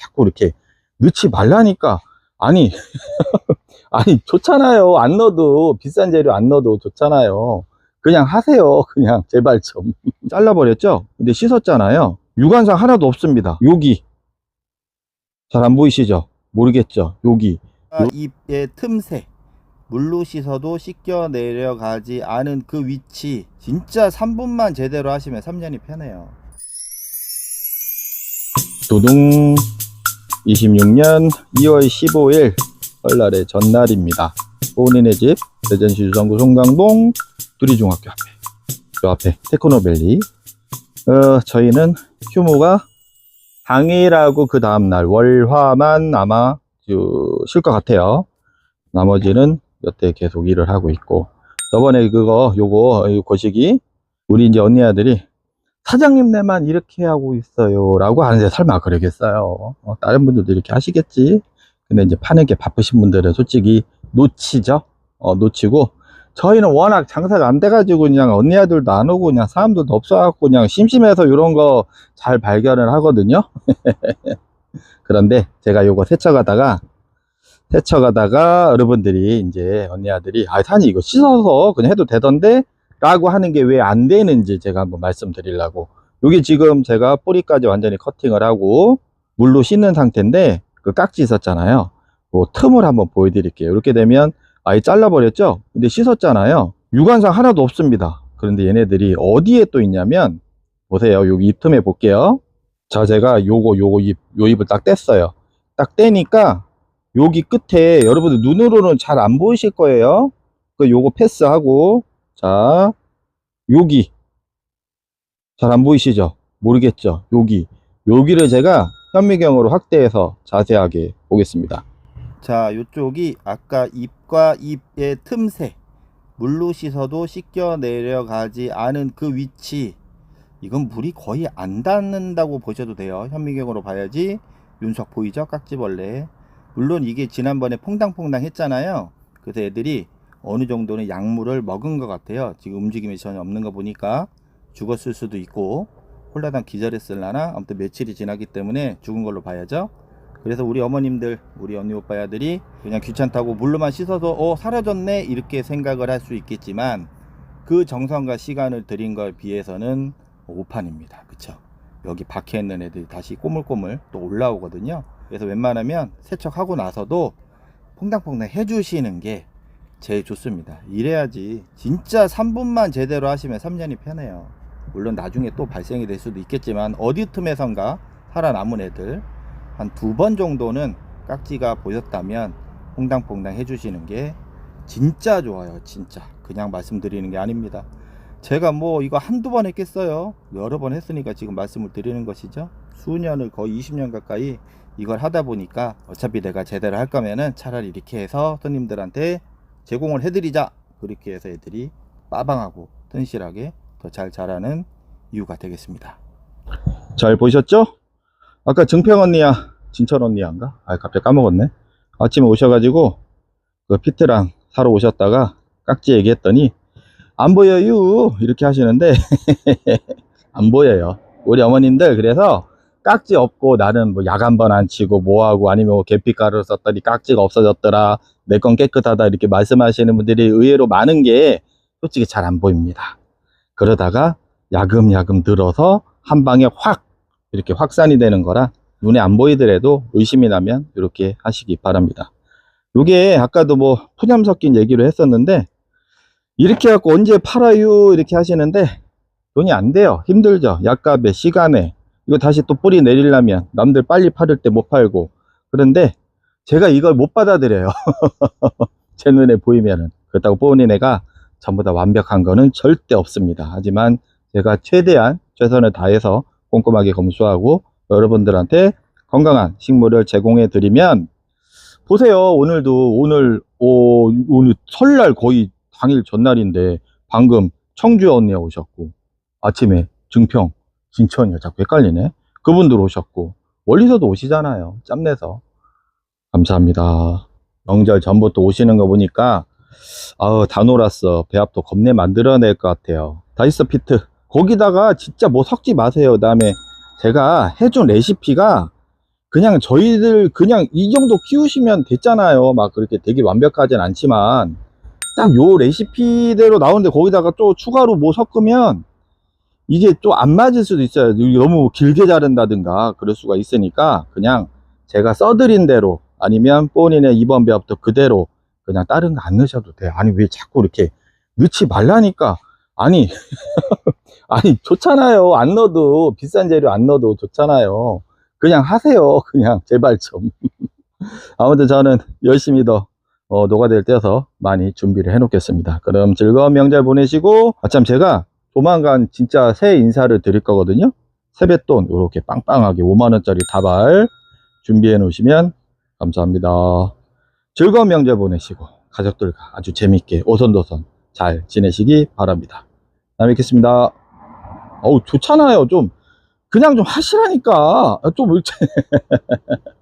자꾸 이렇게 넣지 말라니까. 아니, 아니, 좋잖아요. 안 넣어도, 비싼 재료 안 넣어도 좋잖아요. 그냥 하세요. 그냥, 제발 좀. 잘라버렸죠? 근데 씻었잖아요. 육안상 하나도 없습니다. 여기. 잘 안 보이시죠? 모르겠죠? 여기. 아, 잎의 틈새 물로 씻어도 씻겨 내려가지 않은 그 위치 진짜 3분만 제대로 하시면 3년이 편해요 도둥 26년 2월 15일 설날의 전날입니다. 본인의 집 대전시 주성구 송강동 두리중학교 앞에 저 앞에 테크노밸리 어, 저희는 휴무가 당일하고 그 다음날 월화만 아마 쉴 것 같아요. 나머지는 여태 계속 일을 하고 있고 저번에 그거 요거 이 거시기 우리 이제 언니 아들이 사장님네만 이렇게 하고 있어요. 라고 하는데 설마 그러겠어요. 어, 다른 분들도 이렇게 하시겠지. 근데 이제 파는 게 바쁘신 분들은 솔직히 놓치죠. 어, 놓치고. 저희는 워낙 장사가 안 돼가지고 그냥 언니 아들도 안 오고 그냥 사람들도 없어갖고 그냥 심심해서 이런 거 잘 발견을 하거든요. 그런데 제가 요거 세척하다가 세척하다가 여러분들이 이제 언니 아들이 아 산이 이거 씻어서 그냥 해도 되던데 라고 하는 게 왜 안 되는지 제가 한번 말씀드리려고. 여기 지금 제가 뿌리까지 완전히 커팅을 하고 물로 씻는 상태인데 그 깍지 있었잖아요. 그 틈을 한번 보여드릴게요. 이렇게 되면 아예 잘라버렸죠? 근데 씻었잖아요. 육안상 하나도 없습니다. 그런데 얘네들이 어디에 또 있냐면 보세요. 여기 이 틈에 볼게요. 자 제가 요거 요거 잎, 요 잎을 딱 뗐어요. 딱 떼니까 여기 끝에 여러분들 눈으로는 잘 안 보이실 거예요. 그 요거 패스하고 자, 여기. 잘 안 보이시죠? 모르겠죠? 여기. 여기를 제가 현미경으로 확대해서 자세하게 보겠습니다. 자 요쪽이 아까 잎과 잎의 틈새 물로 씻어도 씻겨 내려가지 않은 그 위치 이건 물이 거의 안 닿는다고 보셔도 돼요 현미경으로 봐야지 윤석 보이죠 깍지벌레 물론 이게 지난번에 퐁당퐁당 했잖아요 그래서 애들이 어느 정도는 약물을 먹은 것 같아요 지금 움직임이 전혀 없는 거 보니까 죽었을 수도 있고 홀라당 기절했을라나 아무튼 며칠이 지나기 때문에 죽은 걸로 봐야죠 그래서 우리 어머님들, 우리 언니 오빠야들이 그냥 귀찮다고 물로만 씻어서 어 사라졌네 이렇게 생각을 할 수 있겠지만 그 정성과 시간을 들인 걸 비해서는 오판입니다. 그쵸? 여기 박혀 있는 애들이 다시 꼬물꼬물 또 올라오거든요. 그래서 웬만하면 세척하고 나서도 퐁당퐁당 해주시는 게 제일 좋습니다. 이래야지 진짜 3분만 제대로 하시면 3년이 편해요. 물론 나중에 또 발생이 될 수도 있겠지만 어디 틈에선가 살아남은 애들 한 두 번 정도는 깍지가 보였다면 퐁당퐁당 해주시는 게 진짜 좋아요 진짜 그냥 말씀드리는 게 아닙니다 제가 뭐 이거 한두 번 했겠어요 여러 번 했으니까 지금 말씀을 드리는 것이죠 수년을 거의 20년 가까이 이걸 하다 보니까 어차피 내가 제대로 할 거면은 차라리 이렇게 해서 손님들한테 제공을 해드리자 그렇게 해서 애들이 빠방하고 튼실하게 더 잘 자라는 이유가 되겠습니다 잘 보셨죠? 아까 정평 언니야, 진철 언니야인가? 아, 갑자기 까먹었네. 아침에 오셔가지고, 그 피트랑 사러 오셨다가 깍지 얘기했더니, 안 보여요. 이렇게 하시는데, 안 보여요. 우리 어머님들, 그래서 깍지 없고 나는 뭐 약 한 번 안 치고 뭐하고 아니면 뭐 계피가루 썼더니 깍지가 없어졌더라. 내 건 깨끗하다. 이렇게 말씀하시는 분들이 의외로 많은 게 솔직히 잘 안 보입니다. 그러다가 야금야금 들어서 한 방에 확 이렇게 확산이 되는 거라 눈에 안 보이더라도 의심이 나면 이렇게 하시기 바랍니다. 요게 아까도 뭐 푸념 섞인 얘기로 했었는데 이렇게 해갖고 언제 팔아요 이렇게 하시는데 돈이 안 돼요. 힘들죠. 약값에 시간에 이거 다시 또 뿌리 내리려면 남들 빨리 팔을 때 못 팔고 그런데 제가 이걸 못 받아들여요. 제 눈에 보이면은 그렇다고 본인 애가 전부 다 완벽한 거는 절대 없습니다. 하지만 제가 최대한 최선을 다해서 꼼꼼하게 검수하고 여러분들한테 건강한 식물을 제공해 드리면 보세요 오늘도 오늘 오, 오늘 설날 거의 당일 전날인데 방금 청주 언니 오셨고 아침에 증평 진천이요. 자꾸 헷갈리네. 그분들 오셨고 멀리서도 오시잖아요. 짬내서. 감사합니다. 명절 전부터 오시는 거 보니까 아우 다 놀았어. 배합도 겁내 만들어낼 것 같아요. 다이스 피트. 거기다가 진짜 뭐 섞지 마세요. 그다음에 제가 해준 레시피가 그냥 저희들 그냥 이 정도 키우시면 됐잖아요. 막 그렇게 되게 완벽하진 않지만 딱 요 레시피대로 나오는데 거기다가 또 추가로 뭐 섞으면 이게 또 안 맞을 수도 있어요. 너무 길게 자른다든가 그럴 수가 있으니까 그냥 제가 써드린 대로 아니면 본인의 이번 배합도 그대로 그냥 다른 거 안 넣으셔도 돼요. 아니 왜 자꾸 이렇게 넣지 말라니까. 아니 아니 좋잖아요. 안 넣어도 비싼 재료 안 넣어도 좋잖아요. 그냥 하세요. 그냥 제발 좀. 아무튼 저는 열심히 더 어, 노가다를 떼어서 많이 준비를 해 놓겠습니다. 그럼 즐거운 명절 보내시고 아참 제가 조만간 진짜 새 인사를 드릴 거거든요. 세뱃돈 이렇게 빵빵하게 5만 원짜리 다발 준비해 놓으시면 감사합니다. 즐거운 명절 보내시고 가족들과 아주 재밌게 오손도손 잘 지내시기 바랍니다. 다음에 뵙겠습니다. 어우 좋잖아요. 좀 그냥 좀 하시라니까 좀